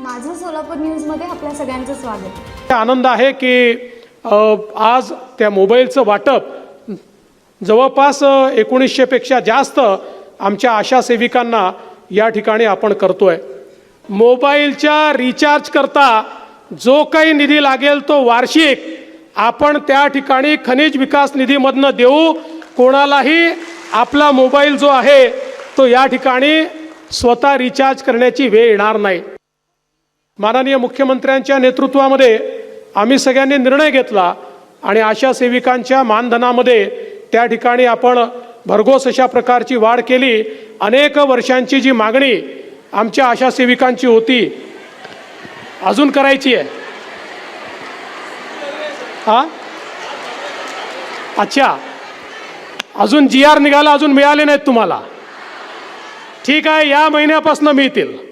सोलापूर न्यूजमध्ये आपल्या सगळ्यांचं स्वागत. आनंद आहे की आज त्या मोबाईलचं वाटप जवळपास एकोणीसशेपेक्षा जास्त आमच्या आशा सेविकांना या ठिकाणी आपण करतोय. मोबाईलच्या रिचार्ज करता जो काही निधी लागेल तो वार्षिक आपण त्या ठिकाणी खनिज विकास निधीमधनं देऊ. कोणालाही आपला मोबाईल जो आहे तो या ठिकाणी स्वतः रिचार्ज करण्याची वेळ येणार नाही. माननीय मुख्यमंत्र्यांच्या नेतृत्वामध्ये आम्ही सगळ्यांनी निर्णय घेतला आणि आशा सेविकांच्या मानधनामध्ये त्या ठिकाणी आपण भरघोस अशा प्रकारची वाढ केली. अनेक वर्षांची जी मागणी आमच्या आशा सेविकांची होती अजून करायची आहे. हा? अच्छा. अजून जी आर निघाला अजून मिळाले नाहीत तुम्हाला. ठीक आहे या महिन्यापासून मिळतील.